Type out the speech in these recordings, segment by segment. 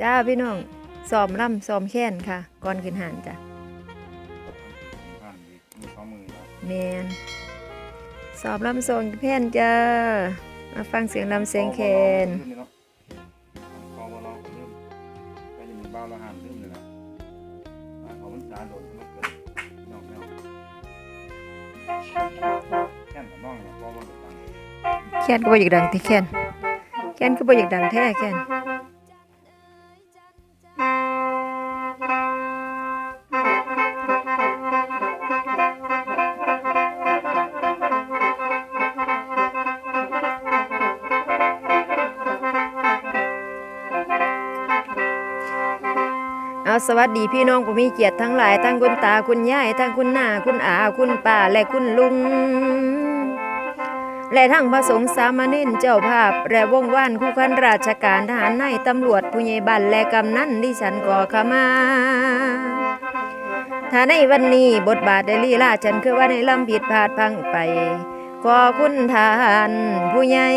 จ้าพี่น้องซ้อมร่ำซ้อมแค้นค่ะ ก่อนขึ้นหานจ้ะผ่านอีกมีสองมือแล้วแมนซ้อมร่ำซ้อมแค้นจ้า มาฟังเสียงลำเสียงแคนพอมาลองเริ่มก็จะมีบ้าละหันเริ่มเลยนะอ่าเขามันสารโดนก็มาเกิดนอกแนวแค่นกับน้องเนี่ยพอมาหลุดตังแค้นก็บ่อยากดังที่แค้นแค้นก็บ่อยากดังแท้แค้น สวัสดีพี่น้องผู้มีเกียรติทั้งหลายทั้งคุณตาคุณยายทั้งคุณหน้าคุณอาคุณป้าและคุณลุง และทั้งพระสงฆ์สามเณรเจ้าภาพ และวงว่านคู่ขันราชการทหารในายตำรวจผู้ใหญ่บ้านและกำนันดิฉันก่อขมาถ้าในวันนี้บทบาทได้ลีลาฉันคือว่าในลำผิดพลาดพังไปขอคุณทานผู้ใหญ่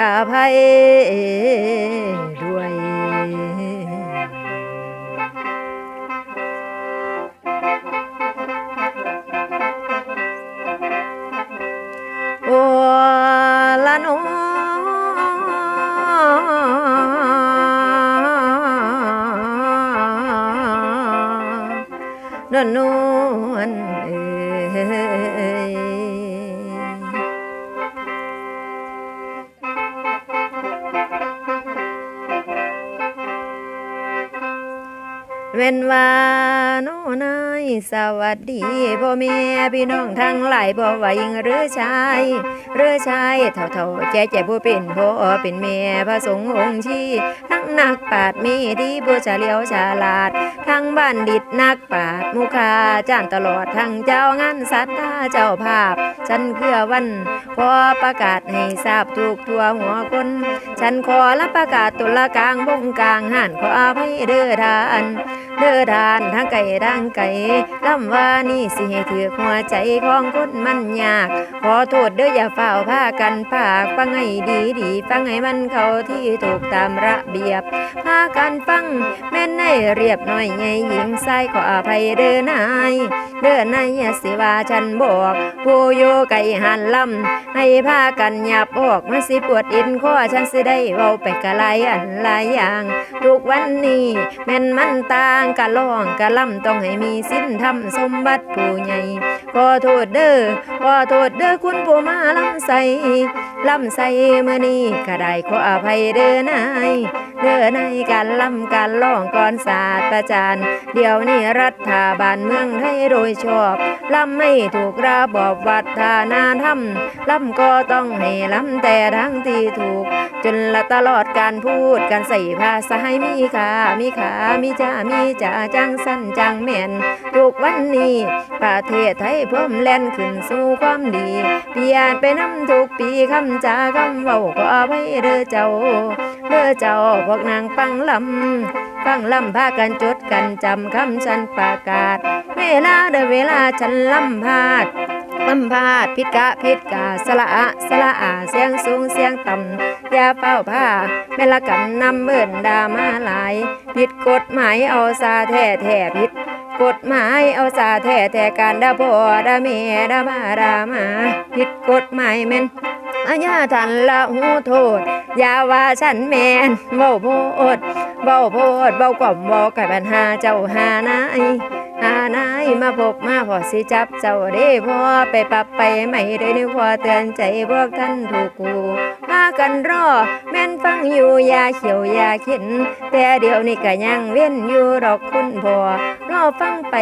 อาภัยด้วย นวลนวลเอ้ยเว้นว่า โน้นายสวัสดีพ่อแม่พี่น้องทั้งหลายบ่ว่าหญิงหรือชายเรือชายเท่าๆแก่แก่ผู้เป็นพ่อเป็นแม่พระสงฆ์องค์ชีทั้งนักปราดมีดีผู้เฉลียวฉลาด ทั้งบ้านดิดนักปราดมุคาจ้านตลอดทั้งเจ้างานสัตตาเจ้าภาพ ฉันเพื่อวันพอประกาศให้ทราบทุกทั่วหัวคน ฉันขอรับประกาศตุลากลางบงกลางหันขออภัยเด้อทานเด้อทานทั้งไก่ทั้งไก่ลำว่านี่สิให้ถือหัวใจของคนมันยาก ขอโทษเด้ออย่าเฝ้าพากันภาคฟังให้ดีดีฟังให้มันเข้าที่ถูกตามระเบียบพากันฟังแม่นในเรียบหน่อยใหญ่หญิงชายขออภัยเด้อนายเด้อนายสิว่าฉันบอกผู้อยู่ไก่หันลำให้พากันหยับออกมาสิปวดอินข้อฉันสิได้เว้าไปกะหลายอันหลายอย่าง ทุกวันนี้แม่นมันต่างกะร้องกะล่ำต้องให้มีสิ้นทำสมบัติผู้ใหญ่ขอโทษเด้อขอโทษเด้อคุณผู้มาลำใสลำใสเมื่อนี้ก็ได้ขออภัยเด้อนายเด้อนายการลำการร้องก่อนศาสตราจารย์ เดี๋ยวนี้รัฐบาลเมืองไทยโดยชอบลำไม่ถูกระบอบวัฒนธรรมลำก็ต้องให้ลำแต่ทั้งที่ถูก จนละตลอดการพูดการใส่ภาษาให้มีค่ามีขามีจ้ามีจ่าจังสั้นจังแม่นทุกวันนี้ประเทศไทยเพิ่มแล่นขึ้นสู่ความดี เปลี่ยนไปน้ำทุกปีคำจาคำเว้าขอไว้เด้อเจ้าเด้อเจ้าพวกนางฟังลำฟังลำพากันจดกันจำคำฉันประกาศ เวลาเด้อเวลาฉันลำพาด ลำพาดพิดกะพิดกาสละอะสละอาเสียงสูงเสียงต่ำอย่าเฝ้าผ้าแม่ละกันนำเบิ่นดามาหลาย ผิดกฎหมายเอาซาแท้แท้ผิดกฎหมายเอาซาแท้แท้การดาพ่อดาแม่ดามาดามาผิดกฎหมายแม่นอาญาทันละหูโทษอย่าว่าฉันแมนเว้าโพดเว้าโพดเว้ากล่อมเว้าไก่ปัญหาเจ้าหานาย หานายมาพบมาพอสิจับเจ้าเด้พ่อไปปรับไปไม่ได้นึกพอเตือนใจพวกท่านถูกกูพากันรอ แม่นฟังอยู่ยาเขียวยาเข็น แต่เดี๋ยวนี้ก็ยังเว้นอยู่ดอกคุณพ่อรอฟังไป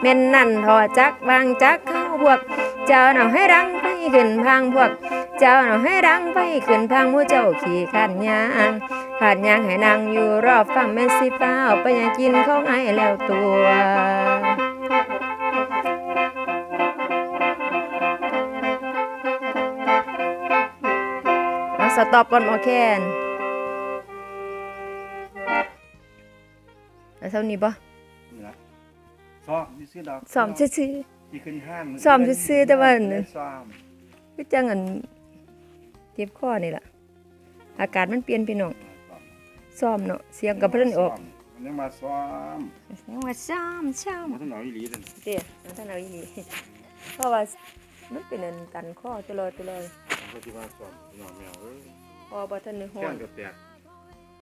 แม่นนั่นทอจักวางจักเข้าพวก เจ้าหน่าให้รังไปขึ้นพังพวก เจ้าหน่าให้รังไปขึ้นพังมู่เจ้าขี่ขันยางขันยางให้นางอยู่รอบฟังแม่สิเป้าไปยังกินของไอ้แล้วตัว สต็อปก่อนหมอแคนแล้วเท่านี้ปะซ้อมซื้อดอกซ้อมซื้อสซ้อมซื้อแต่ว่าซ้อมคืจังอันเจ็บข้อนี่แหละอากาศมันเปลี่ยนไปหน่องซ้อมเนาะเสียงกับเพื่อนออกเรื่องมาซ้อมเรื่องมาซ้อมซ้อมท่านเอาอีหลีเด้อเดี๋ยวท่านเอาอีหลีเพราะว่ามันเป็นอันตันข้อตลอดตลอด ปฏิบัติสอนพี่น้องแมวเอ้ยพอบ่ทันได้ฮ้อแข้นก็แตก